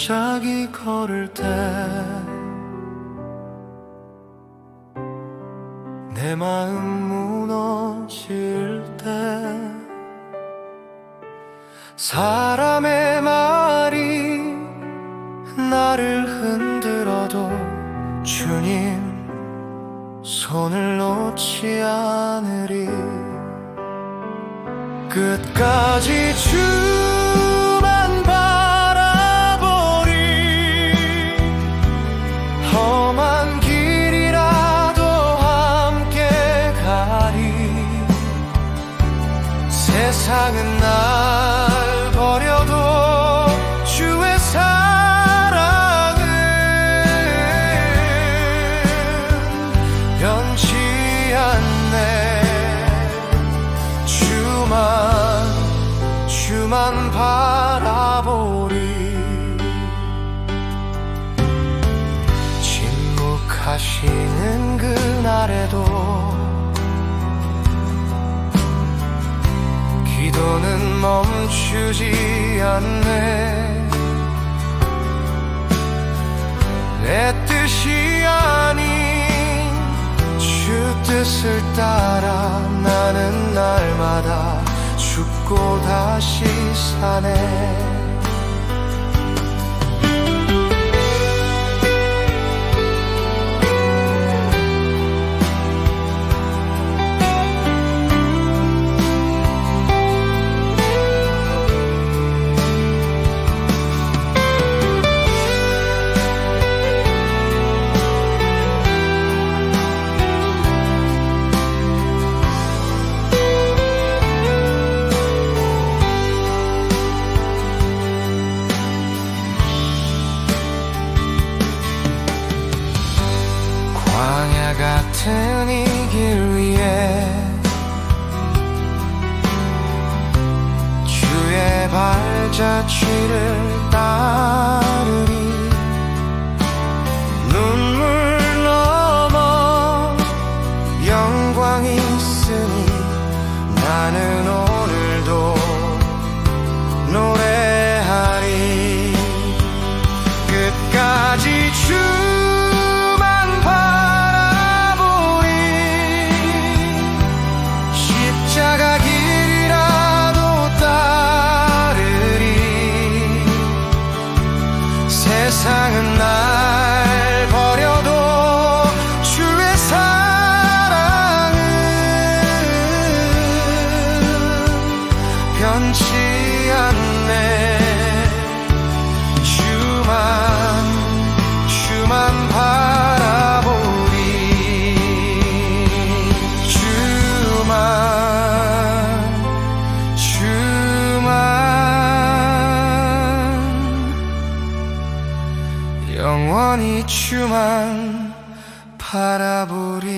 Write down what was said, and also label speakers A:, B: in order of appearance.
A: 갑자기 걸을 때 내 마음 무너질 때 사람의 말이 나를 흔들어도 주님 손을 놓지 않으리. 끝까지 주 세상은 날 버려도 주의 사랑은 변치 않네. 주만 주만 바라보리. 침묵하시는 그날에도 멈추지 않네. 내 뜻이 아닌 주 뜻을 따라 나는 날마다 죽고 다시 사네 광야 같은 이 길 위에 주의 발자취를 따 변치 않네. 주만 주만 바라보리. 주만 주만. 영원히 주만 바라보리